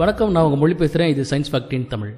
வணக்கம் நான் உங்கள் மொழி பேசுகிறேன் இது சயின்ஸ் ஃபேக்டின் தமிழ்.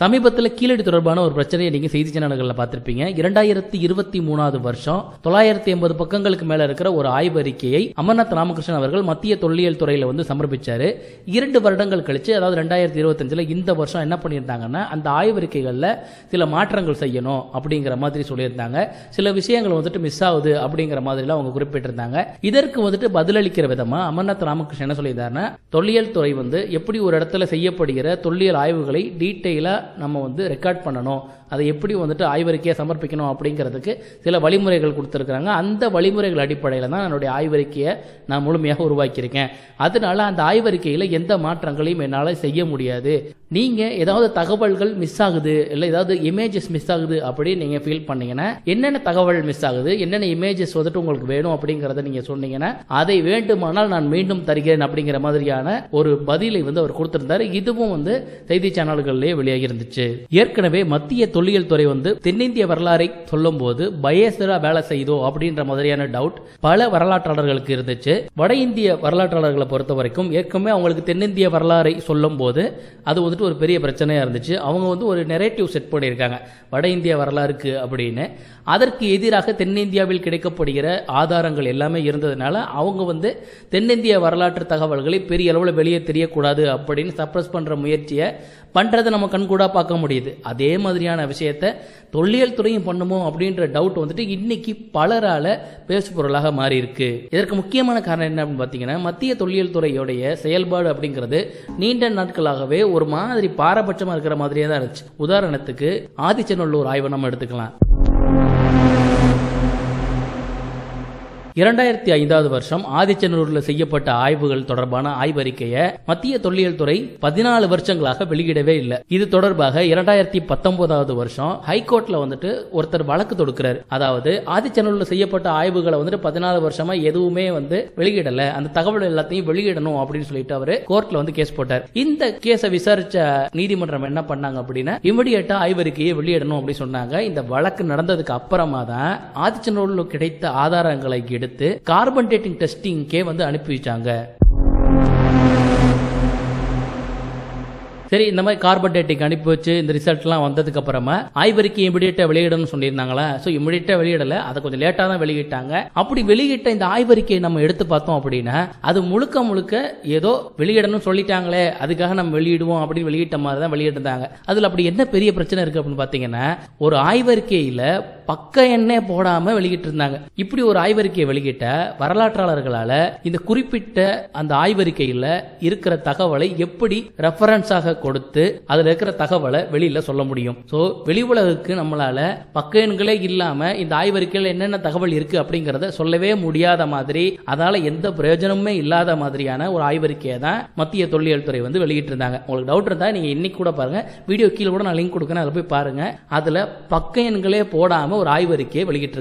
சமீபத்தில் கீழடி தொடர்பான ஒரு பிரச்சனையை நீங்கள் செய்தி சேனல்களில் பார்த்திருப்பீங்க. இரண்டாயிரத்தி இருபத்தி மூணாவது வருஷம் தொள்ளாயிரத்தி எண்பது பக்கங்களுக்கு மேலே இருக்கிற ஒரு ஆய்வறிக்கையை அமர்நாத் ராமகிருஷ்ணன் அவர்கள் மத்திய தொல்லியல் துறையில் வந்து சமர்ப்பிச்சாரு. இரண்டு வருடங்கள் கழிச்சு அதாவது ரெண்டாயிரத்தி இருபத்தஞ்சில் இந்த வருஷம் என்ன பண்ணியிருந்தாங்கன்னா அந்த ஆய்வறிக்கைகளில் சில மாற்றங்கள் செய்யணும் அப்படிங்கிற மாதிரி சொல்லியிருந்தாங்க. சில விஷயங்கள் வந்துட்டு மிஸ் ஆகுது அப்படிங்கிற மாதிரிலாம் அவங்க குறிப்பிட்டிருந்தாங்க. இதற்கு வந்துட்டு பதிலளிக்கிற விதமா அமர்நாத் ராமகிருஷ்ணன் என்ன சொல்லியிருந்தாருன்னா தொல்லியல் துறை வந்து எப்படி ஒரு இடத்துல செய்யப்படுகிற தொல்லியல் ஆய்வுகளை டீட்டெயிலா நம்ம வந்து ரெக்கார்ட் பண்ணணும். அதை எப்படி வந்துட்டு ஆய்வறிக்கையை சமர்ப்பிக்கணும் அப்படிங்கிறதுக்கு சில வழிமுறைகள் கொடுத்துருக்குறாங்க. அந்த வழிமுறைகள் அடிப்படையில் தான் என்னுடைய ஆய்வறிக்கையை நான் முழுமையாக உருவாக்கியிருக்கேன். அதனால அந்த ஆய்வறிக்கையில் எந்த மாற்றங்களையும் என்னால் செய்ய முடியாது. நீங்கள் ஏதாவது தகவல்கள் மிஸ் ஆகுது இல்லை ஏதாவது இமேஜஸ் மிஸ் ஆகுது அப்படின்னு நீங்கள் ஃபீல் பண்ணீங்கன்னா என்னென்ன தகவல் மிஸ் ஆகுது என்னென்ன இமேஜஸ் வந்துட்டு உங்களுக்கு வேணும் அப்படிங்கிறத நீங்கள் சொன்னீங்கன்னா அதை வேண்டுமானால் நான் மீண்டும் தருகிறேன் அப்படிங்கிற மாதிரியான ஒரு பதிலை வந்து அவர் கொடுத்திருந்தாரு. இதுவும் வந்து செய்தி சேனல்கள்லேயே வெளியாகி இருந்துச்சு. ஏற்கனவே மத்திய தொல்லியல் துறை வந்து தென்னிந்திய வரலாறை சொல்லும் போது பயேசரா வேலை செய்தோ அப்படின்ற மாதிரியான டவுட் பல வரலாற்றாளர்களுக்கு இருந்துச்சு. வட இந்திய வரலாற்றாளர்களை பொறுத்த வரைக்கும் ஏற்கனவே அவங்களுக்கு தென்னிந்திய வரலாறை சொல்லும் போது அது வந்துட்டு ஒரு பெரிய பிரச்சனையா இருந்துச்சு. அவங்க வந்து ஒரு நெரேட்டிவ் செட் பண்ணியிருக்காங்க. வட இந்திய வரலாறுக்கு அப்படின்னு. அதற்கு எதிராக தென்னிந்தியாவில் கிடைக்கப்படுகிற ஆதாரங்கள் எல்லாமே இருந்ததுனால அவங்க வந்து தென்னிந்திய வரலாற்று தகவல்களை பெரிய அளவில் வெளியே தெரியக்கூடாது அப்படின்னு சப்ரஸ் பண்ற முயற்சியை பண்றதை நம்ம கண்கூடா பார்க்க முடியுது. அதே மாதிரியான விஷயத்த தொல்லியல் துறையும் பண்ணுமோ அப்படின்ற டவுட் வந்துட்டு இன்னைக்கு பலரால பேசு பொருளாக மாறி இருக்கு இதற்கு முக்கியமான காரணம் என்ன அப்படின்னு பார்த்தீங்கன்னா மத்திய தொல்லியல் துறையுடைய செயல்பாடு அப்படிங்கிறது நீண்ட நாட்களாகவே ஒரு மாதிரி பாரபட்சமா இருக்கிற மாதிரியே தான் இருந்துச்சு. உதாரணத்துக்கு ஆதிச்சநல்லூர் ஆய்வை நம்ம எடுத்துக்கலாம். இரண்டாயிரத்தி ஐந்தாவது வருஷம் ஆதிச்சநல்லூரில் செய்யப்பட்ட ஆய்வுகள் தொடர்பான ஆய்வறிக்கையை மத்திய தொல்லியல் துறை பதினாலு வருஷங்களாக வெளியிடவே இல்லை. இது தொடர்பாக இரண்டாயிரத்தி பத்தொன்பதாவது வருஷம் ஹைகோர்ட்ல வந்துட்டு ஒருத்தர் வழக்கு தொடுக்கிறார். அதாவது ஆதிச்சனூரில் செய்யப்பட்ட ஆய்வுகளை வந்துட்டு பதினாலு வருஷமா எதுவுமே வந்து வெளியிடல. அந்த தகவல் எல்லாத்தையும் வெளியிடணும் அப்படின்னு சொல்லிட்டு அவரு கோர்ட்ல வந்து கேஸ் போட்டார். இந்த கேஸை விசாரிச்ச நீதிமன்றம் என்ன பண்ணாங்க அப்படின்னா இமிடியேட்டா ஆய்வறிக்கையை வெளியிடணும் அப்படின்னு சொன்னாங்க. இந்த வழக்கு நடந்ததுக்கு அப்புறமா தான் ஆதிச்சனூரில் கிடைத்த ஆதாரங்களை எடுத்து கார்பன் டேட்டிங் டெஸ்டிங்க்கே வந்து அனுப்பி வச்சாங்க. சரி இந்த மாதிரி கார்பன் டேட்டிங் அனுப்பி வச்சு இந்த ரிசல்ட்லாம் வந்ததுக்கு அப்புறமா ஆய்வறிக்கை இமிடியேட்டா வெளியிடணும்னு சொல்லியிருந்தாங்களா? ஸோ இமிடியேட்டா வெளியிடல. அதை கொஞ்சம் லேட்டாக தான் வெளியிட்டாங்க. அப்படி வெளியிட்ட இந்த ஆய்வறிக்கையை நம்ம எடுத்து பார்த்தோம் அப்படின்னா அது முழுக்க முழுக்க ஏதோ வெளியிடணும்னு சொல்லிட்டாங்களே அதுக்காக நம்ம வெளியிடுவோம் அப்படின்னு வெளியிட்ட மாதிரி தான் வெளியிட்டிருந்தாங்க. அதில் அப்படி என்ன பெரிய பிரச்சனை இருக்கு அப்படின்னு பார்த்தீங்கன்னா ஒரு ஆய்வறிக்கையில் பக்க எண்ணே போடாம வெளியிட்டு இருந்தாங்க இப்படி ஒரு ஆய்வறிக்கையை வெளியிட்ட வரலாற்றாளர்களால இந்த குறிப்பிட்ட அந்த ஆய்வறிக்கையில் இருக்கிற தகவலை எப்படி ரெஃபரன்ஸாக கொடுத்து அதுல இருக்கிற தகவலை வெளியில சொல்ல முடியும். சோ வெளி உலகுக்கு நம்மளால பக்க எண்களே இல்லாம இந்த ஆய்வறிக்கையில் என்னென்ன தகவல் இருக்கு அப்படிங்கறத சொல்லவே முடியாத மாதிரி அதால் எந்த பிரயோஜனமுமே இல்லாத மாதிரியான ஒரு ஆய்வறிக்கையை தான் மத்திய தொல்லியல் துறை வந்து வெளியிட்டு இருந்தாங்க உங்களுக்கு டவுட் இருந்தா நீங்க இன்னைக்கு கூட பாருங்க. வீடியோ கீழே கூட நான் லிங்க் கொடுக்குறேன். அதில் போய் பாருங்க. அதுல பக்க எண்களே போடாம ஒரு ஆய்வறிக்கையை வெளியிட்டு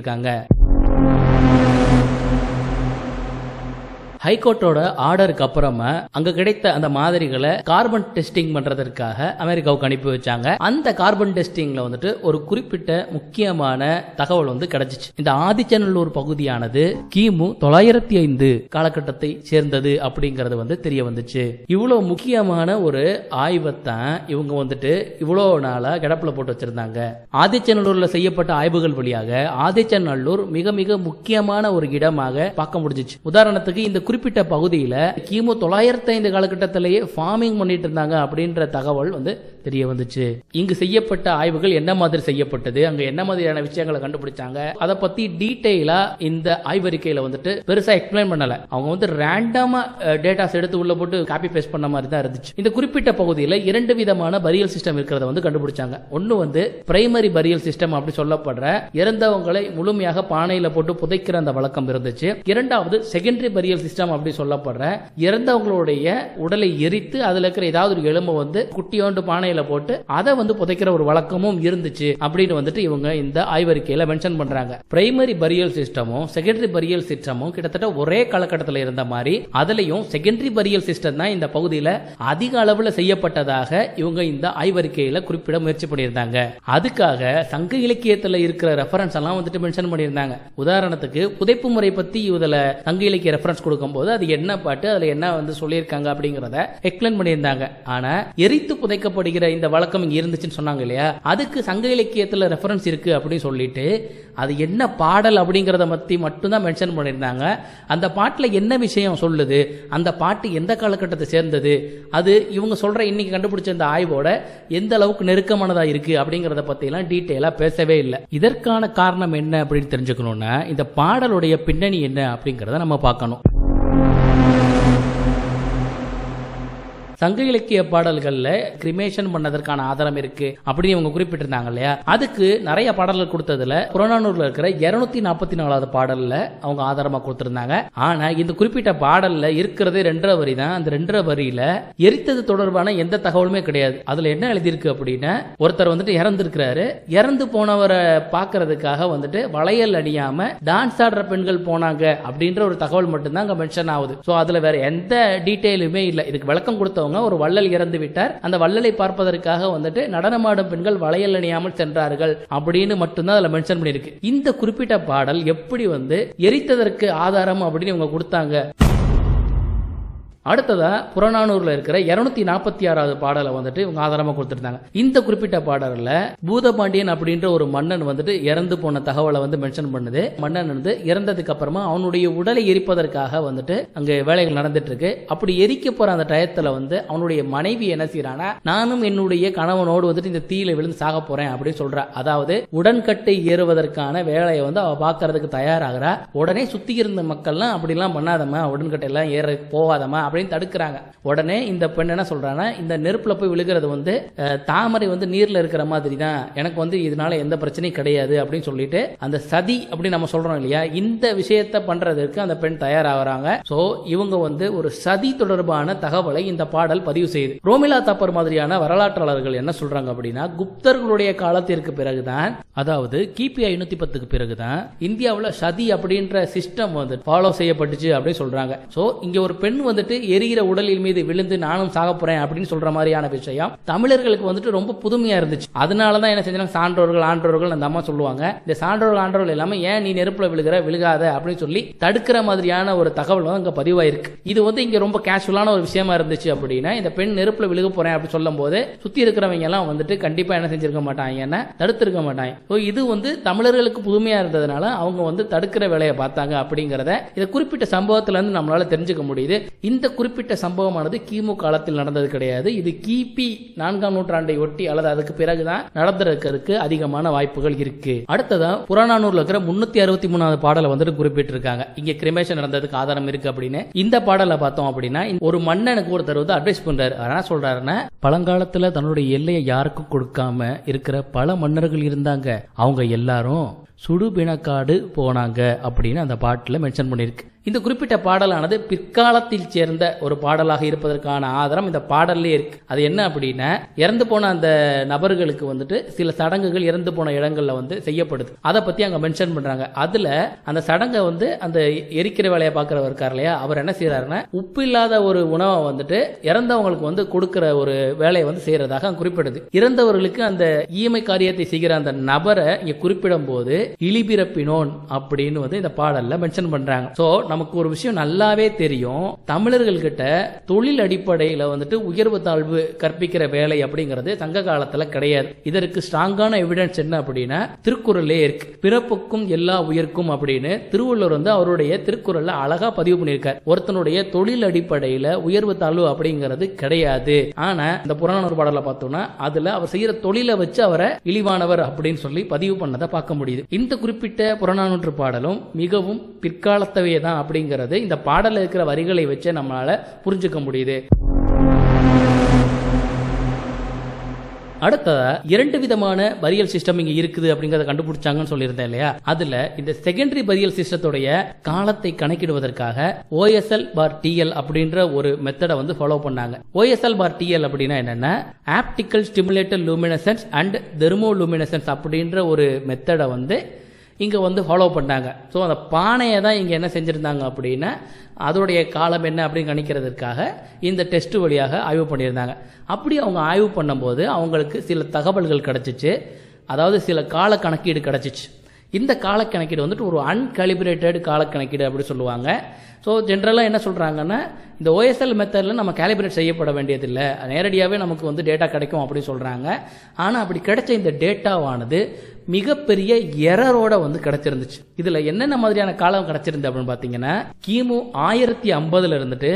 ஹைகோர்ட்டோட ஆர்டருக்கு அப்புறமா அங்க கிடைத்த அந்த மாதிரிகளை கார்பன் டெஸ்டிங் பண்றதற்காக அமெரிக்காவுக்கு அனுப்பி வச்சாங்க. அந்த கார்பன் டெஸ்டிங்ல வந்துட்டு ஒரு குறிப்பிட்ட முக்கியமான தகவல் வந்து கிடைச்சிச்சு. இந்த ஆதிச்சநல்லூர் பகுதியானது கிமு தொள்ளாயிரத்தி ஐந்து காலகட்டத்தை சேர்ந்தது அப்படிங்கறது வந்து தெரிய வந்துச்சு. இவ்வளவு முக்கியமான ஒரு ஆய்வைத்தான் இவங்க வந்துட்டு இவ்வளவு நாளா கிடப்புல போட்டு வச்சிருந்தாங்க. ஆதிச்சநல்லூர்ல செய்யப்பட்ட ஆய்வுகள் வழியாக ஆதிச்சநல்லூர் மிக மிக முக்கியமான ஒரு இடமாக பார்க்க முடிஞ்சிச்சு. உதாரணத்துக்கு இந்த குறிப்பிட்ட பகுதியில் கிமு தொள்ளாயிரத்தி ஐந்து காலகட்டத்திலேயே ஃபார்மிங் பண்ணிட்டு இருந்தாங்க அப்படின்ற தகவல் வந்து தெரிய வந்துச்சு. இங்கு செய்யப்பட்ட ஆய்வுகள் என்ன மாதிரி செய்யப்பட்டது? அங்க என்ன மாதிரியான விஷயங்களை கண்டுபிடிச்சாங்க? அதை பத்தி டீட்டெயிலா இந்த ஆய்வறிக்கையில வந்துட்டு பெருசா எக்ஸ்பிளைன் பண்ணல. அவங்க வந்து ரேண்டமா டேட்டாஸ் எடுத்து உள்ள போட்டு காப்பி பேஸ்ட் பண்ண மாதிரி தான் இருந்துச்சு. இந்த குறிப்பிட்ட பகுதியில் இரண்டு விதமான பரியல் சிஸ்டம் இருக்கிறத வந்து கண்டுபிடிச்சாங்க. ஒன்னு வந்து பிரைமரி பரியல் சிஸ்டம் அப்படி சொல்லப்படுற இறந்தவங்களை முழுமையாக பானையில போட்டு புதைக்கிற அந்த வழக்கம் இருந்துச்சு. இரண்டாவது செகண்டரி பரியல் சிஸ்டம் அப்படி சொல்லப்படுற இறந்தவங்களுடைய உடலை எரித்து அதுல இருக்கிற ஏதாவது ஒரு எலும்பை வந்து குட்டியோண்டு பானையில பானையில போட்டு அதை வந்து புதைக்கிற ஒரு வழக்கமும் இருந்துச்சு அப்படின்னு வந்துட்டு இவங்க இந்த ஆய்வறிக்கையில மென்ஷன் பண்றாங்க. பிரைமரி பரியல் சிஸ்டமும் செகண்டரி பரியல் சிஸ்டமும் கிட்டத்தட்ட ஒரே காலகட்டத்தில் இருந்த மாதிரி அதுலயும் செகண்டரி பரியல் சிஸ்டம் தான் இந்த பகுதியில் அதிக அளவுல செய்யப்பட்டதாக இவங்க இந்த ஆய்வறிக்கையில குறிப்பிட முயற்சி பண்ணியிருந்தாங்க. அதுக்காக சங்க இலக்கியத்தில் இருக்கிற ரெஃபரன்ஸ் எல்லாம் வந்துட்டு மென்ஷன் பண்ணியிருந்தாங்க. உதாரணத்துக்கு புதைப்பு முறை பத்தி இதுல சங்க இலக்கிய ரெஃபரன்ஸ் கொடுக்கும்போது அது என்ன பாட்டு அதுல என்ன வந்து சொல்லியிருக்காங்க அப்படிங்கறத எக்ஸ்பிளைன் பண்ணியிருந்தாங்க. ஆனா எரித்து புதைக்கப்படுகிற இந்த வழக்கம் இங்க இருந்துச்சுன்னு சொன்னாங்க இல்லையா? அதுக்கு சங்க இலக்கியத்துல ரெஃபரன்ஸ் இருக்கு அப்படின்னு சொல்லிட்டு அது என்ன பாடல் அப்படிங்கறத பத்தி மட்டும்தான் மென்ஷன் பண்ணியிருந்தாங்க. அந்த பாட்டுல என்ன விஷயம் சொல்லுது? அந்த பாட்டு எந்த காலகட்டத்தை சேர்ந்தது? அது இவங்க சொல்ற இன்னைக்கு கண்டுபிடிச்ச இந்த ஆய்வோட எந்த அளவுக்கு நெருக்கமானதா இருக்கு அப்படிங்கறத பத்தி எல்லாம் டீட்டெயிலா பேசவே இல்லை. இதற்கான காரணம் என்ன அப்படின்னு தெரிஞ்சுக்கணும்னா இந்த பாடலுடைய பின்னணி என்ன அப்படிங்கறத நம்ம பார்க்கணும். சங்க இலக்கிய பாடல்கள்ல கிரிமேஷன் பண்ணதற்கான ஆதாரம் இருக்கு அப்படின்னு இவங்க குறிப்பிட்டிருந்தாங்க இல்லையா? அதுக்கு நிறைய பாடல்கள் கொடுத்ததுல புறநானூர்ல இருக்கிற இருநூத்தி நாற்பத்தி நாலாவது பாடல்ல அவங்க ஆதாரமா கொடுத்திருந்தாங்க. ஆனா இந்த குறிப்பிட்ட பாடல்ல இருக்கிறதே ரெண்டரை வரி தான். அந்த ரெண்டரை வரியில எரித்தது தொடர்பான எந்த தகவலுமே கிடையாது. அதுல என்ன எழுதியிருக்கு அப்படின்னா ஒருத்தர் வந்துட்டு இறந்துருக்கிறாரு. இறந்து போனவரை பாக்குறதுக்காக வந்துட்டு வளையல் அணியாம டான்ஸ் ஆடுற பெண்கள் போனாங்க அப்படின்ற ஒரு தகவல் மட்டும்தான் அங்க மென்ஷன் ஆகுது. சோ அதுல வேற எந்த டீட்டெயிலுமே இல்ல. இதுக்கு விளக்கம் கொடுத்தவங்க ஒரு வள்ளல் இறந்து விட்டார். அந்த வள்ளலை பார்ப்பதற்காக வந்துட்டு நடனமாடும் பெண்கள் வளையல் அணியாமல் சென்றார்கள் அப்படின்னு மட்டும்தான் அதுல மென்ஷன் பண்ணியிருக்கு. இந்த குறிப்பிட்ட பாடல் எப்படி வந்து எரித்ததற்கு ஆதாரம் அப்படின்னு இவங்க கொடுத்தாங்க. அடுத்ததா புறநானூர்ல இருக்கிற இருநூத்தி நாற்பத்தி ஆறாவது பாடலை வந்துட்டு இவங்க ஆதாரமா கொடுத்துருந்தாங்க. இந்த குறிப்பிட்ட பாடல்ல பூதபாண்டியன் அப்படின்ற ஒரு மன்னன் வந்துட்டு இறந்து போன தகவலை வந்து மென்ஷன் பண்ணுது. மன்னன் வந்து இறந்ததுக்கு அப்புறமா அவனுடைய உடலை எரிப்பதற்காக வந்துட்டு அங்க வேலைகள் நடந்துட்டு இருக்கு அப்படி எரிக்க போற அந்த டயத்துல வந்து அவனுடைய மனைவி என்ன செய்யறானா நானும் என்னுடைய கணவனோடு வந்துட்டு இந்த தீயில விழுந்து சாக போறேன் அப்படின்னு சொல்றா. அதாவது உடன்கட்டை ஏறுவதற்கான வேலையை வந்து அவ பாக்குறதுக்கு தயாராகிறா. உடனே சுத்தி இருந்த மக்கள்லாம் அப்படிலாம் பண்ணாதம்மா உடன்கட்டை எல்லாம் ஏற போகாதம்மா அப்படின்னு தடுக்கிறாங்க. உடனே இந்த பெண் என்ன சொல்றாங்கன்னா இந்த நெருப்புல போய் விழுகிறது வந்து தாமரை வந்து நீர்ல இருக்கிற மாதிரி தான் எனக்கு வந்து இதனால எந்த பிரச்சனையும் கிடையாது அப்படின்னு சொல்லிட்டு அந்த சதி அப்படின்னு நம்ம சொல்றோம் இல்லையா இந்த விஷயத்த பண்றதற்கு அந்த பெண் தயாராகிறாங்க. சோ இவங்க வந்து ஒரு சதி தொடர்பான தகவலை இந்த பாடல் பதிவு செய்யுது. ரோமிலா தாப்பர் மாதிரியான வரலாற்றாளர்கள் என்ன சொல்றாங்க அப்படின்னா குப்தர்களுடைய காலத்திற்கு பிறகுதான் அதாவது கிபி ஐநூத்தி பத்துக்கு பிறகுதான் இந்தியாவில் சதி அப்படின்ற சிஸ்டம் வந்து ஃபாலோ செய்யப்பட்டுச்சு அப்படின்னு சொல்றாங்க. சோ இங்க ஒரு பெண் வந்துட்டு எரிகிற உடலில் மீது விழுந்து நானும் சாக போறேன் அப்படின்னு சொல்ற மாதிரியான விஷயம். தமிழர்களுக்கு வந்துட்டு ரொம்ப புதுமையா இருந்துச்சு. அதனாலதான் என்ன செஞ்சாங்க? சான்றோர்கள் ஆன்றோர்கள் அந்த அம்மா சொல்லுவாங்க. இந்த சான்றோர்கள் ஆன்றோர்கள் எல்லாமே ஏன் நீ நெருப்புல விழுகிற விழுகாத அப்படின்னு சொல்லி தடுக்கிற மாதிரியான ஒரு தகவல் வந்து அங்க பதிவாயிருக்கு. இது வந்து இங்க ரொம்ப கேஷுவலான ஒரு விஷயமா இருந்துச்சு அப்படின்னா இந்த பெண் நெருப்புல விழுக போறேன் அப்படின்னு சொல்லும் போது சுத்தி இருக்கிறவங்க எல்லாம் வந்துட்டு கண்டிப்பா என்ன செஞ்சிருக்க மாட்டாங்க என்ன தடுத்திருக்க மாட்டாங்க. ஸோ இது வந்து தமிழர்களுக்கு புதுமையா இருந்ததுனால அவங்க வந்து தடுக்கிற வேலையை பார்த்தாங்க அப்படிங்கறத இதை குறிப்பிட்ட சம்பவத்துல இருந்து நம்மளால தெரிஞ்சுக்க முடியுது. இந்த குறிப்பிட்ட சம்பவமானது கிமு காலத்தில் நடந்தது கிடையாது. இது கிபி நான்காம் நூற்றாண்டை ஒட்டி அல்லது அதுக்கு பிறகுதான் நடந்திருக்கிறதுக்கு அதிகமான வாய்ப்புகள் இருக்கு. அடுத்ததா புறநானூர்ல இருக்கிற முன்னூத்தி அறுபத்தி மூணாவது பாடலை வந்துட்டு குறிப்பிட்டிருக்காங்க. இங்க கிரிமேஷன் நடந்ததுக்கு ஆதாரம் இருக்கு அப்படின்னு. இந்த பாடலை பார்த்தோம் அப்படின்னா ஒரு மன்னனுக்கு ஒருத்தர் வந்து அட்வைஸ் பண்றாரு. அவர் என்ன சொல்றாருன்னா பழங்காலத்துல தன்னுடைய எல்லையை யாருக்கும் கொடுக்காம இருக்கிற பல மன்னர்கள் இருந்தாங்க. அவங்க எல்லாரும் சுடுபிணக்காடு போனாங்க. அப்படின்னு அந்த பாட்டில் மென்ஷன் பண்ணியிருக்கு. இந்த குறிப்பிட்ட பாடலானது பிற்காலத்தில் சேர்ந்த ஒரு பாடலாக இருப்பதற்கான ஆதாரம் இந்த பாடல்லே இருக்கு. அது என்ன அப்படின்னா இறந்து போன அந்த நபர்களுக்கு வந்துட்டு சில சடங்குகள் இறந்து போன இடங்கள்ல வந்து செய்யப்படுது. அதை பத்தி அங்க மென்ஷன் பண்றாங்க. அதுல அந்த சடங்கை வந்து அந்த எரிக்கிற வேலையை பாக்குறவர் இருக்கார் இல்லையா? அவர் என்ன செய்யறாருன்னா உப்பு இல்லாத ஒரு உணவை வந்துட்டு இறந்தவங்களுக்கு வந்து கொடுக்கிற ஒரு வேலையை வந்து செய்யறதாக குறிப்பிடுது. இறந்தவர்களுக்கு அந்த ஈமை காரியத்தை செய்கிற அந்த நபரை இங்க குறிப்பிடும் போது இழிபிறப்பினோன் அப்படின்னு வந்து இந்த பாடல்ல மென்ஷன் பண்றாங்க. சோ நமக்கு ஒரு விஷயம் நல்லாவே தெரியும். தமிழர்கள் கிட்ட தொழில் அடிப்படையில வந்துட்டு உயர்வு தாழ்வு கற்பிக்கிற வேலை அப்படிங்கிறது சங்க காலத்துல கிடையாது. இதற்கு ஸ்ட்ராங்கான எவிடன்ஸ் என்ன அப்படின்னா திருக்குறளே இருக்கு. பிறப்புக்கும் எல்லா உயர்க்கும் அப்படின்னு திருவள்ளுவர் வந்து அவருடைய திருக்குறள்ல அழகா பதிவு பண்ணியிருக்கார். ஒருத்தனுடைய தொழில் அடிப்படையில உயர்வு தாழ்வு அப்படிங்கிறது கிடையாது. ஆனா இந்த புறநானூறு பாடல பார்த்தோம்னா அதுல அவர் செய்யற தொழிலை வச்சு அவரை இழிவானவர் அப்படின்னு சொல்லி பதிவு பண்ணதை பார்க்க முடியுது. இந்த குறிப்பிட்ட புறநானூற்று பாடலும் மிகவும் பிற்காலத்தவையே தான் அப்படிங்கிறது இந்த பாடலில் இருக்கிற வரிகளை வச்சு நம்மளால புரிஞ்சுக்க முடியுது. அடுத்ததாக இரண்டு விதமான பரியல் சிஸ்டம் இங்க இருக்குது அப்படிங்கறத கண்டுபிடிச்சாங்கன்னு சொல்லியிருந்தேன் இல்லையா? அதுல இந்த செகண்டரி பரியல் சிஸ்டத்துடைய காலத்தை கணக்கிடுவதற்காக ஓஎஸ்எல் பார் டிஎல் அப்படின்ற ஒரு மெத்தடை வந்து ஃபாலோ பண்ணாங்க. ஓஎஸ்எல் பார் டிஎல் அப்படின்னா என்னன்னா optical stimulated luminescence and thermoluminescence அப்படின்ற ஒரு மெத்தடை வந்து இங்கே வந்து ஃபாலோ பண்ணாங்க. ஸோ அந்த பானையை தான் இங்கே என்ன செஞ்சுருந்தாங்க அப்படின்னா அதோடைய காலம் என்ன அப்படின்னு கணிக்கிறதுக்காக இந்த டெஸ்ட் வழியாக ஆய்வு பண்ணியிருந்தாங்க. அப்படி அவங்க ஆய்வு பண்ணும்போது அவங்களுக்கு சில தகவல்கள் கிடச்சிச்சு. அதாவது சில கால கணக்கீடு கிடச்சிச்சு. இந்த காலக்கணக்கீடு வந்துட்டு ஒரு அன்காலிபரேட்டட் காலக்கணக்கீடு அப்படி சொல்லுவாங்க. ஸோ ஜென்ரலாக என்ன சொல்கிறாங்கன்னா இந்த ஓஎஸ்எல் மெத்தடில் நம்ம கேலிபரேட் செய்யப்பட வேண்டியதில்லை. நேரடியாகவே நமக்கு வந்து டேட்டா கிடைக்கும் அப்படின்னு சொல்கிறாங்க ஆனால் அப்படி கிடைச்ச இந்த டேட்டாவானது மிகப்பெரிய எரரோட வந்து கிடைச்சிருந்துச்சு. இதில் என்னென்ன மாதிரியான காலம் கிடைச்சிருந்து அப்படின்னு பார்த்தீங்கன்னா கிமு ஆயிரத்தி ஐம்பதுல இருந்துட்டு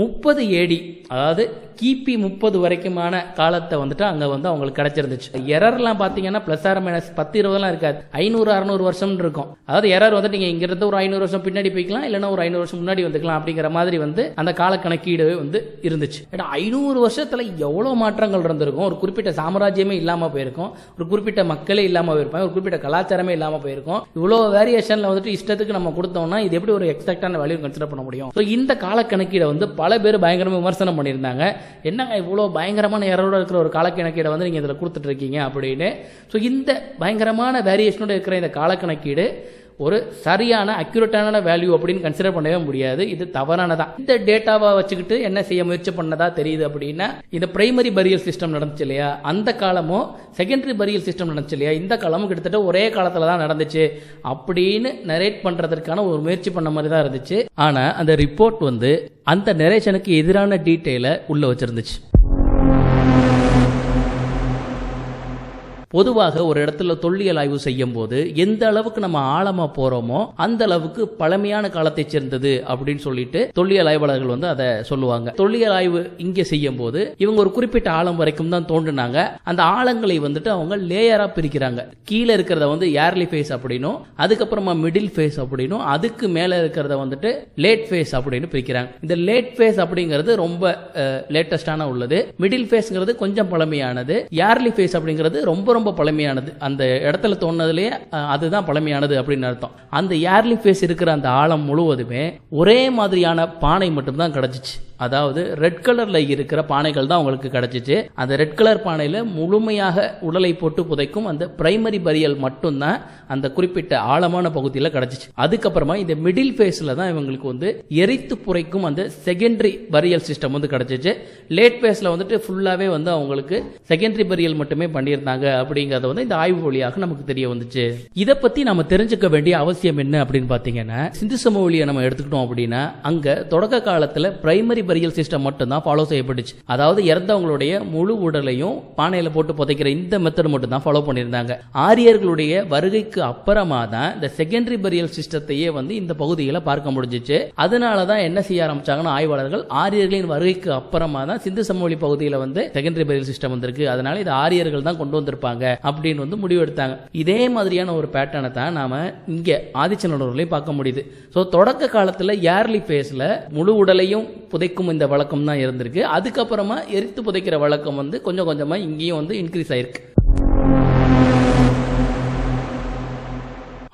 முப்பது ஏடி அதாவது கிபி முப்பது வரைக்குமான காலத்தை வந்துட்டு அங்கே வந்து அவங்களுக்கு கிடைச்சிருந்துச்சு. எரர்லாம் பார்த்தீங்கன்னா ப்ளஸ் ஆர் மைனஸ் பத்து இருபதுலாம் இருக்காது. ஐநூறு அறநூறு வருஷம் இருக்கும். அதாவது எரர் வந்து நீங்கள் இங்கிருந்து ஒரு ஐநூறு வருஷம் பின்னாடி போய்க்கலாம் இல்லைன்னா ஒரு ஐநூறு வருஷம் முன்னாடி வந்துக்கலாம் அப்படிங்கிற மாதிரி வந்து அந்த கால கணக்கீடு வந்து இருந்துச்சு. ஐநூறு வருஷத்தில் எவ்வளோ மாற்றங்கள் இருந்திருக்கும் ஒரு குறிப்பிட்ட சாம்ராஜ்யமே இல்லாமல் போயிருக்கும். ஒரு குறிப்பிட்ட மக்களே இல்லாமல் போயிருப்பாங்க. ஒரு குறிப்பிட்ட கலாச்சாரமே இல்லாமல் போயிருக்கும். இவ்வளோ வேரியேஷனில் வந்துட்டு இஷ்டத்துக்கு நம்ம கொடுத்தோம்னா இது எப்படி ஒரு எக்ஸாக்டான வேல்யூ கன்சிடர் பண்ண முடியும்? ஸோ இந்த கால கணக்கீடை வந்து பல பல பேர் பயங்கரமாக விமர்சனம் பண்ணியிருந்தாங்க. என்னங்க இவ்வளோ பயங்கரமான எரோட இருக்கிற ஒரு காலக்கணக்கீடை வந்து நீங்கள் இதில் கொடுத்துட்ருக்கீங்க அப்படின்னு. ஸோ இந்த பயங்கரமான வேரியேஷனோட இருக்கிற இந்த காலக்கணக்கீடு ஒரு சரியான அக்யூரேட்டான வேல்யூ அப்படின்னு கன்சிடர் பண்ணவே முடியாது. இது தவறானதான் இந்த டேட்டாவை வச்சுக்கிட்டு என்ன செய்ய முயற்சி பண்ணதா தெரியுது அப்படின்னா இந்த பிரைமரி பரியல் சிஸ்டம் நடந்துச்சு இல்லையா? அந்த காலமும் செகண்டரி பரியல் சிஸ்டம் நடந்துச்சு இல்லையா? இந்த காலமும் கிட்டத்தட்ட ஒரே காலத்தில் தான் நடந்துச்சு அப்படின்னு நரேட் பண்ணுறதுக்கான ஒரு முயற்சி பண்ண மாதிரி தான் இருந்துச்சு. ஆனால் அந்த ரிப்போர்ட் வந்து அந்த நரேஷனுக்கு எதிரான டீட்டெயிலை உள்ள வச்சிருந்துச்சு. பொதுவாக ஒரு இடத்துல தொல்லியல் ஆய்வு செய்யும் போது எந்த அளவுக்கு நம்ம ஆழமா போறோமோ அந்த அளவுக்கு பழமையான காலத்தை சேர்ந்தது அப்படின்னு சொல்லிட்டு தொல்லியல் ஆய்வாளர்கள் வந்து அதை சொல்லுவாங்க. தொல்லியல் ஆய்வு இங்கே செய்யும் போது இவங்க ஒரு குறிப்பிட்ட ஆழம் வரைக்கும் தான் தோன்றுனாங்க. அந்த ஆழங்களை வந்துட்டு அவங்க லேயரா பிரிக்கிறாங்க. கீழே இருக்கிறத வந்து ஏர்லி ஃபேஸ் அப்படின்னும் அதுக்கப்புறமா மிடில் ஃபேஸ் அப்படின்னும் அதுக்கு மேல இருக்கிறத வந்துட்டு லேட் ஃபேஸ் அப்படின்னு பிரிக்கிறாங்க. இந்த லேட் ஃபேஸ் அப்படிங்கிறது ரொம்ப லேட்டஸ்டான உள்ளது. மிடில் ஃபேஸ்ங்கிறது கொஞ்சம் பழமையானது. ஏர்லி ஃபேஸ் அப்படிங்கிறது ரொம்ப ரொம்ப ரொம்ப பழமையானது. அந்த இடத்துல தோணுனதுலேயே அதுதான் பழமையானது அப்படின்னு அர்த்தம். அந்த ஏர்லி ஃபேஸ் இருக்கிற அந்த ஆழம் முழுவதுமே ஒரே மாதிரியான பானை மட்டும்தான் கிடச்சிச்சு. அதாவது ரெட் கலர்ல இருக்கிற பானைகள் தான் உங்களுக்கு கிடைச்சிச்சு. அந்த ரெட் கலர் பானையில முழுமையாக உடலை போட்டு புதைக்கும் அந்த பிரைமரி பரியல் மட்டும்தான் அந்த குறிப்பிட்ட ஆழமான பகுதியில் கிடைச்சிச்சு. அதுக்கப்புறமா இந்த மிடில் ஃபேஸ்ல தான் இவங்களுக்கு வந்து எரித்து புரைக்கும் அந்த செகண்டரி பரியல் சிஸ்டம் வந்து கிடைச்சிச்சு. லேட் ஃபேஸ்ல வந்துட்டு ஃபுல்லாவே வந்து அவங்களுக்கு செகண்டரி பரியல் மட்டுமே பண்ணியிருந்தாங்க அப்படிங்கறத வந்து இந்த ஆய்வு வழியாக நமக்கு தெரிய வந்துச்சு. இதை பத்தி நம்ம தெரிஞ்சுக்க வேண்டிய அவசியம் என்ன அப்படின்னு பாத்தீங்கன்னா சிந்து சமவெளியை நம்ம எடுத்துக்கிட்டோம் அப்படின்னா அங்க தொடக்க காலத்துல பிரைமரி பரியல் சிஸ்டம் மட்டும் தான் ஃபாலோ செய்யப்பட்டுச்சு. அதாவது இறந்தவங்களுடைய முழு உடலையும் பானையில போட்டு புதைக்கிற இந்த மெத்தட் மட்டும் தான் ஃபாலோ பண்ணியிருந்தாங்க. ஆரியர்களுடைய வருகைக்கு அப்புறமா தான் இந்த செகண்டரி பரியல் சிஸ்டத்தையே வந்து இந்த பகுதிகளை பார்க்க முடிஞ்சிச்சு. அதனால தான் என்ன செய்ய ஆரம்பிச்சாங்கன்னா ஆய்வாளர்கள் ஆரியர்களின் வருகைக்கு அப்புறமா தான் சிந்து சமவெளி பகுதியில் வந்து செகண்டரி பரியல் சிஸ்டம் வந்திருக்கு. அதனால இது ஆரியர்கள் தான் கொண்டு வந்திருப்பாங்க அப்படின்னு வந்து முடிவெடுத்தாங்க. இதே மாதிரியான ஒரு பேட்டர்னை தான் நாம இங்க ஆதிச்சநல்லூர்லயும் பார்க்க முடியுது. ஸோ தொடக்க காலத்துல ஏர்லி ஃபேஸில் முழு உடலையும் வரைக்கும் இந்த வழக்கம் தான் இருந்திருக்கு. அதுக்கப்புறமா எரித்து புதைக்கிற வழக்கம் வந்து கொஞ்சம் கொஞ்சமா இங்கேயும் வந்து இன்க்ரீஸ் ஆயிருக்கு.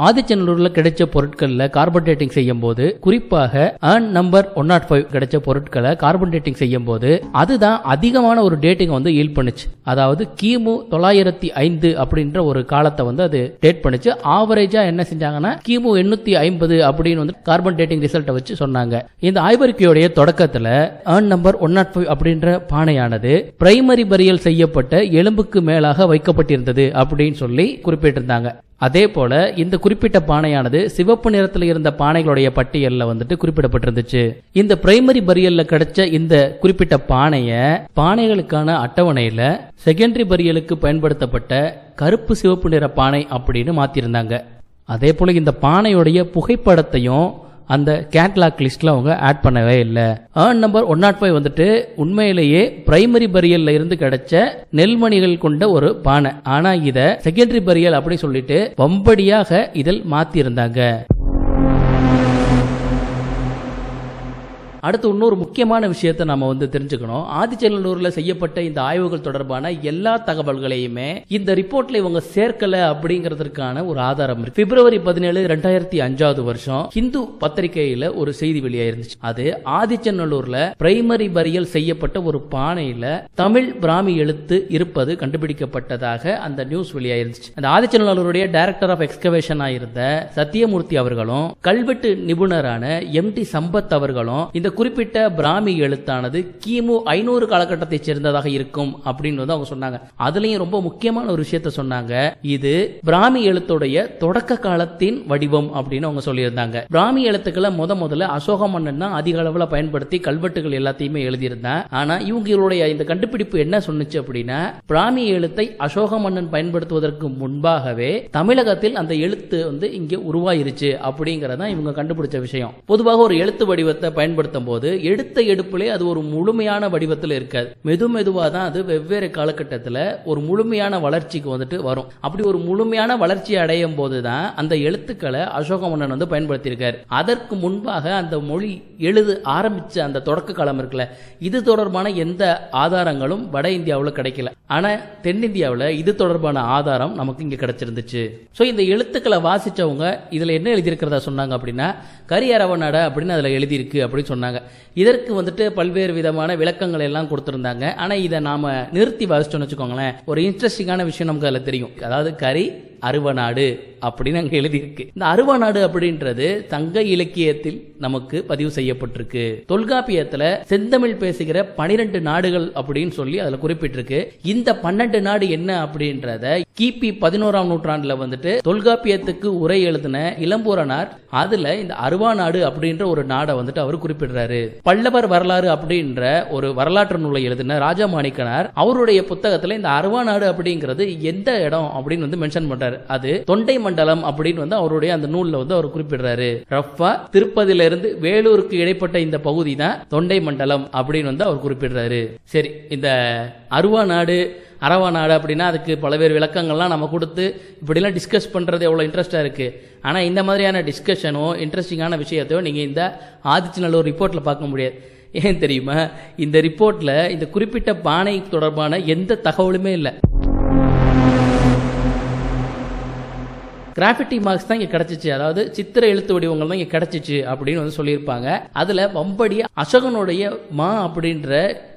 ஆதிச்சநல்லூர்ல கிடைச்ச பொருட்கள்ல கார்பன் டேட்டிங் செய்யும் போது குறிப்பாக urn number one nought five கிடைச்ச பொருட்களை கார்பன் டேட்டிங் செய்யும் போது அதுதான் அதிகமான ஒரு டேட்டிங் வந்து ஈல் பண்ணுச்சு. அதாவது கிமு தொள்ளாயிரத்தி ஐந்து அப்படின்ற ஒரு காலத்தை வந்து அது டேட் பண்ணுச்சு. ஆவரேஜா என்ன செஞ்சாங்கன்னா கிமு எண்ணூத்தி ஐம்பது அப்படின்னு வந்து கார்பன் டேட்டிங் ரிசல்ட்டை வச்சு சொன்னாங்க. இந்த ஆய்வறிக்கையுடைய தொடக்கத்துல urn number one nought five அப்படின்ற பானையானது பிரைமரி பரியல் செய்யப்பட்ட எலும்புக்கு மேலாக வைக்கப்பட்டிருந்தது அப்படின்னு சொல்லி குறிப்பிட்டிருந்தாங்க. அதே போல இந்த குறிப்பிட்ட பானையானது சிவப்பு நிறத்தில் இருந்த பானைகளுடைய பட்டியலில் வந்துட்டு குறிப்பிடப்பட்டிருந்துச்சு. இந்த பிரைமரி பரியல்ல கிடைச்ச இந்த குறிப்பிட்ட பானைய பானைகளுக்கான அட்டவணையில செகண்டரி பரியலுக்கு பயன்படுத்தப்பட்ட கருப்பு சிவப்பு நிற பானை அப்படின்னு மாத்திருந்தாங்க. அதே போல இந்த பானையுடைய புகைப்படத்தையும் அந்த கேட்லாக் லிஸ்ட்ல அவங்க ஆட் பண்ணவே இல்லை. Urn number one nought five வந்துட்டு உண்மையிலேயே பிரைமரி பரியல்ல இருந்து கிடைச்ச நெல்மணிகள் கொண்ட ஒரு பானை. ஆனா இத செகண்டரி பரியல் அப்படின்னு சொல்லிட்டு வம்படியாக இதில் மாத்தி இருந்தாங்க அடுத்து இன்னொரு முக்கியமான விஷயத்தை நம்ம வந்து தெரிஞ்சுக்கணும். ஆதிச்சநல்லூர்ல செய்யப்பட்ட இந்த ஆய்வுகள் தொடர்பான எல்லா தகவல்களையுமே இந்த ரிப்போர்ட்ல இவங்க சேர்க்கல அப்படிங்கிறதுக்கான ஒரு ஆதாரம் இருக்கு. பிப்ரவரி பதினேழு ரெண்டாயிரத்தி அஞ்சாவது வருஷம் ஹிந்து பத்திரிகையில ஒரு செய்தி வெளியாயிருந்துச்சு. அது ஆதிச்சநல்லூர்ல பிரைமரி பரியல் செய்யப்பட்ட ஒரு பானையில தமிழ் பிராமி எழுத்து இருப்பது கண்டுபிடிக்கப்பட்டதாக அந்த நியூஸ் வெளியாயிருந்துச்சு. அந்த ஆதிச்சநல்லூருடைய டைரக்டர் ஆஃப் எக்ஸ்கவேஷன் இருந்த சத்தியமூர்த்தி அவர்களும் கல்வெட்டு நிபுணரான எம் டி சம்பத் அவர்களும் இந்த குறிப்பிட்ட பிராமி எழுத்தானது கிமு ஐநூறு காலகட்டத்தை சேர்ந்ததாக இருக்கும் அப்படின்னு வந்து அவங்க சொன்னாங்க. அதுலயும் ரொம்ப முக்கியமான ஒரு விஷயத்த சொன்னாங்க. இது பிராமி எழுத்துடைய தொடக்க காலத்தின் வடிவம் அப்படின்னு அவங்க சொல்லியிருந்தாங்க. பிராமி எழுத்துக்களை முத முதல்ல அசோக மன்னன் தான் அதிக அளவுல பயன்படுத்தி கல்வெட்டுகள் எல்லாத்தையுமே எழுதியிருந்தேன். ஆனா இவங்களுடைய இந்த கண்டுபிடிப்பு என்ன சொன்னுச்சு அப்படின்னா பிராமி எழுத்தை அசோக மன்னன் பயன்படுத்துவதற்கு முன்பாகவே தமிழகத்தில் அந்த எழுத்து வந்து இங்கே உருவாயிருச்சு அப்படிங்கறத இவங்க கண்டுபிடிச்ச விஷயம். பொதுவாக ஒரு எழுத்து வடிவத்தை பயன்படுத்த போது எடுத்த எடுப்புலே அது ஒரு முழுமையான வடிவத்தில் இருக்காது. மெது மெதுவா தான் அது வெவ்வேறு காலகட்டத்தில் ஒரு முழுமையான வளர்ச்சிக்கு வந்துட்டு வரும். அப்படி ஒரு முழுமையான வளர்ச்சி அடையும் போது தான் அந்த எழுத்துக்களை அசோக மன்னன் வந்து பயன்படுத்தியிருக்காரு. அதற்கு முன்பாக அந்த மொழி எழுது ஆரம்பிச்ச அந்த தொடக்க காலம் இருக்குல்ல இது தொடர்பான எந்த ஆதாரங்களும் வட இந்தியாவில் கிடைக்கல. ஆனா தென்னிந்தியாவில் இது தொடர்பான ஆதாரம் நமக்கு இங்க கிடைச்சிருந்துச்சு. ஸோ இந்த எழுத்துக்களை வாசிச்சவங்க இதுல என்ன எழுதியிருக்கிறதா சொன்னாங்க அப்படின்னா கரியரவநாட அப்படின்னு அதுல எழுதியிருக்கு அப்படின்னு சொன்னாங்க. இதற்கு வந்துட்டு பல்வேறு விதமான விளக்கங்கள் எல்லாம் கொடுத்துருந்தாங்க. ஆனா இதை நாம நிறுத்தி வாசிச்சோம்னு வச்சுக்கோங்களேன். ஒரு இன்ட்ரெஸ்டிங்கான விஷயம் நமக்கு அதில் தெரியும். அதாவது கரி அருவநாடு அப்படின்னு அங்கே எழுதியிருக்கு. இந்த அருவநாடு அப்படின்றது சங்க இலக்கியத்தில் நமக்கு பதிவு செய்யப்பட்டிருக்கு. தொல்காப்பியத்துல செந்தமிழ் பேசுகிற பனிரெண்டு நாடுகள் அப்படின்னு சொல்லி அதுல குறிப்பிட்டிருக்கு. இந்த பன்னெண்டு நாடு என்ன அப்படின்றத கிபி பதினோராம் நூற்றாண்டுல வந்துட்டு தொல்காப்பியத்துக்கு உரை எழுதின இளம்பூரனார் அதுல இந்த அருவா நாடு அப்படின்ற ஒரு நாடை வந்துட்டு அவர் குறிப்பிடுறாரு. பல்லவர் வரலாறு அப்படின்ற ஒரு வரலாற்று நூலை எழுதின ராஜா மாணிக்கனார் அவருடைய புத்தகத்துல இந்த அருவா நாடு அப்படிங்கிறது எந்த இடம் அப்படின்னு வந்து மென்ஷன் பண்றாரு. அது தொண்டை மண்டலம் அப்படின்னு வந்து அவருடைய அந்த நூல்ல வந்து அவர் குறிப்பிடுறாரு. ரஃபா திருப்பதியில இருந்து வேலூருக்கு இடைப்பட்ட இந்த பகுதி தான் தொண்டை மண்டலம் அப்படின்னு வந்து அவர் குறிப்பிடுறாரு. சரி இந்த அருவா நாடு அரவா நாடு அப்படின்னா அதுக்கு பலவேறு விளக்கங்கள்லாம் நம்ம கொடுத்து இப்படிலாம் டிஸ்கஸ் பண்ணுறது எவ்வளோ இன்ட்ரெஸ்டாக இருக்குது ஆனால் இந்த மாதிரியான டிஸ்கஷனோ இன்ட்ரெஸ்டிங்கான விஷயத்தையோ நீங்கள் இந்த ஆதிச்சநல்லூர் ரிப்போர்ட்டில் பார்க்க முடியாது. ஏன் தெரியுமா? இந்த ரிப்போர்ட்டில் இந்த குறிப்பிட்ட பானை தொடர்பான எந்த தகவலுமே இல்லை. கிராஃபிட்டி மார்க்ஸ் தான் இங்க கிடைச்சிச்சு. அதாவது சித்திர எழுத்து வடிவங்கள் தான் இங்க கிடைச்சிச்சு அப்படின்னு வந்து சொல்லியிருப்பாங்க. அதுல வம்படி அசோகனுடைய மா அப்படின்ற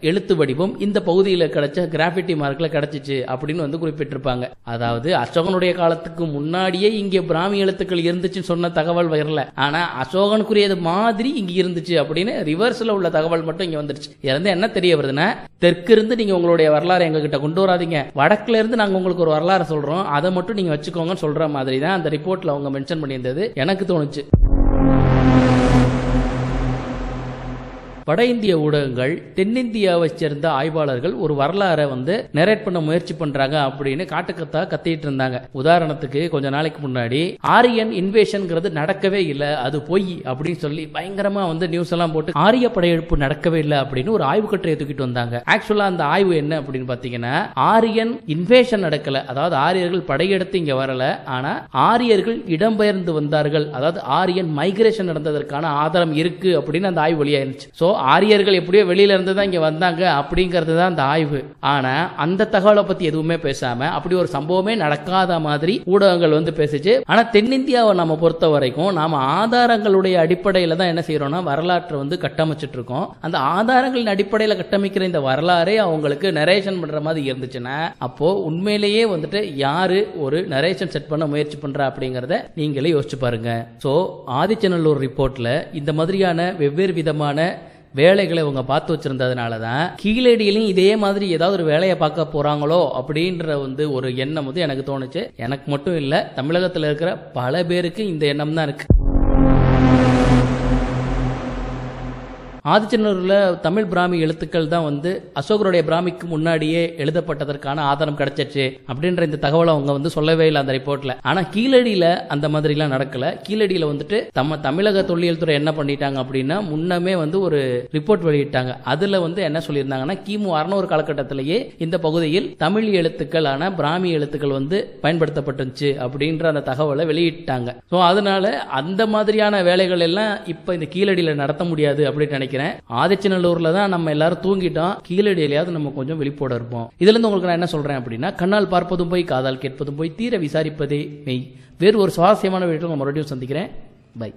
எழுத்து வடிவம் இந்த பகுதியில் கிடைச்ச கிராஃபிட்டி மார்க்ல கிடைச்சிச்சு அப்படின்னு வந்து குறிப்பிட்டிருப்பாங்க. அதாவது அசோகனுடைய காலத்துக்கு முன்னாடியே இங்கே பிராமி எழுத்துக்கள் இருந்துச்சுன்னு சொன்ன தகவல் வரல. ஆனா அசோகனுக்குரியது மாதிரி இங்க இருந்துச்சு அப்படின்னு ரிவர்ஸ்ல உள்ள தகவல் மட்டும் இங்க வந்துருச்சு. இருந்து என்ன தெரிய வருதுன்னா தெற்கு இருந்து நீங்க உங்களுடைய வரலாறு எங்ககிட்ட கொண்டு வராதீங்க. வடக்குல இருந்து நாங்க உங்களுக்கு ஒரு வரலாறு சொல்றோம். அதை மட்டும் நீங்க வச்சுக்கோங்கன்னு சொல்ற மாதிரி அப்படின்னா அந்த ரிப்போர்ட்ல அவங்க மென்ஷன் பண்ணியிருந்தது. எனக்கு தோணுச்சு. வட இந்திய ஊடகங்கள் தென்னிந்தியாவை சேர்ந்த ஆய்வாளர்கள் ஒரு வரலாறை வந்து நெரேட் பண்ண முயற்சி பண்றாங்க அப்படின்னு காட்டுக்கத்தா கத்திட்டு இருந்தாங்க. உதாரணத்துக்கு கொஞ்ச நாளைக்கு முன்னாடி ஆரியன் இன்வேஷன் நடக்கவே இல்லை அது பொய் அப்படின்னு சொல்லி பயங்கரமா வந்து நியூஸ் எல்லாம் போட்டு ஆரிய படையெடுப்பு நடக்கவே இல்லை அப்படின்னு ஒரு ஆய்வு கட்டுரையை தூக்கிட்டு வந்தாங்க. ஆக்சுவலா அந்த ஆய்வு என்ன அப்படின்னு பாத்தீங்கன்னா ஆரியன் இன்வேஷன் நடக்கல. அதாவது ஆரியர்கள் படையெடுத்து இங்க வரல. ஆனா ஆரியர்கள் இடம்பெயர்ந்து வந்தார்கள். அதாவது ஆரியன் மைக்ரேஷன் நடந்ததற்கான ஆதாரம் இருக்கு அப்படின்னு அந்த ஆய்வு வெளியாயிருச்சு. சோ ஆரியர்கள் எப்படியோ வெளியில இருந்து தான் இங்க வந்தாங்க அப்படிங்கிறது தான் அந்த ஆய்வு. ஆனா அந்த தகவலை பத்தி எதுவுமே பேசாம அப்படி ஒரு சம்பவமே நடக்காத மாதிரி ஊடகங்கள் வந்து பேசிச்சு. ஆனா தென்னிந்தியாவை நம்ம பொறுத்த வரைக்கும் நாம ஆதாரங்களுடைய அடிப்படையில தான் என்ன செய்யறோம்னா வரலாற்றை வந்து கட்டமைச்சிட்டு இருக்கோம். அந்த ஆதாரங்களின் அடிப்படையில கட்டமைக்கிற இந்த வரலாறே அவங்களுக்கு நரேஷன் பண்ற மாதிரி இருந்துச்சுன்னா அப்போ உண்மையிலேயே வந்துட்டு யாரு ஒரு நரேஷன் செட் பண்ண முயற்சி பண்றா அப்படிங்கறத நீங்களே யோசிச்சு பாருங்க. சோ ஆதிச்சநல்லூர் ரிப்போர்ட்ல இந்த மாதிரியான வெவ்வேறு விதமான வேலைகளை இவங்க பார்த்து வச்சிருந்ததுனால தான் கீழடியிலையும் இதே மாதிரி ஏதாவது ஒரு வேலையை பார்க்க போறாங்களோ அப்படின்ற வந்து ஒரு எண்ணம் வந்து எனக்கு தோணுச்சு. எனக்கு மட்டும் இல்லை தமிழகத்தில் இருக்கிற பல பேருக்கு இந்த எண்ணம் தான் இருக்கு. ஆதிச்சநல்லூரில் தமிழ் பிராமி எழுத்துக்கள் தான் வந்து அசோகருடைய பிராமிக்கு முன்னாடியே எழுதப்பட்டதற்கான ஆதாரம் கிடைச்சிச்சு அப்படின்ற இந்த தகவலை அவங்க வந்து சொல்லவே இல்லை அந்த ரிப்போர்ட்ல ஆனா கீழடியில அந்த மாதிரிலாம் நடக்கல. கீழடியில வந்துட்டு நம்ம தமிழக தொல்லியல் துறை என்ன பண்ணிட்டாங்க அப்படின்னா முன்னமே வந்து ஒரு ரிப்போர்ட் வெளியிட்டாங்க. அதுல வந்து என்ன சொல்லியிருந்தாங்கன்னா கிமு அறுநூறு காலகட்டத்திலேயே இந்த பகுதியில் தமிழ் எழுத்துக்களான பிராமி எழுத்துக்கள் வந்து பயன்படுத்தப்பட்டுச்சு அப்படின்ற அந்த தகவலை வெளியிட்டாங்க. ஸோ அதனால அந்த மாதிரியான வேலைகள் எல்லாம் இப்போ இந்த கீழடியில் நடத்த முடியாது அப்படின்னு நினைக்கிறேன். நினைக்கிறேன். ஆதிச்சநல்லூர்ல தான் நம்ம எல்லாரும் தூங்கிட்டோம். கீழடியிலையாவது நம்ம கொஞ்சம் விழிப்போட இருப்போம். இதுல இருந்து உங்களுக்கு நான் என்ன சொல்றேன் அப்படின்னா கண்ணால் பார்ப்பதும் போய் காதால் கேட்பதும் போய் தீர விசாரிப்பதே மெய். வேறு ஒரு சுவாரஸ்யமான வீட்டில் மறுபடியும் சந்திக்கிறேன். பை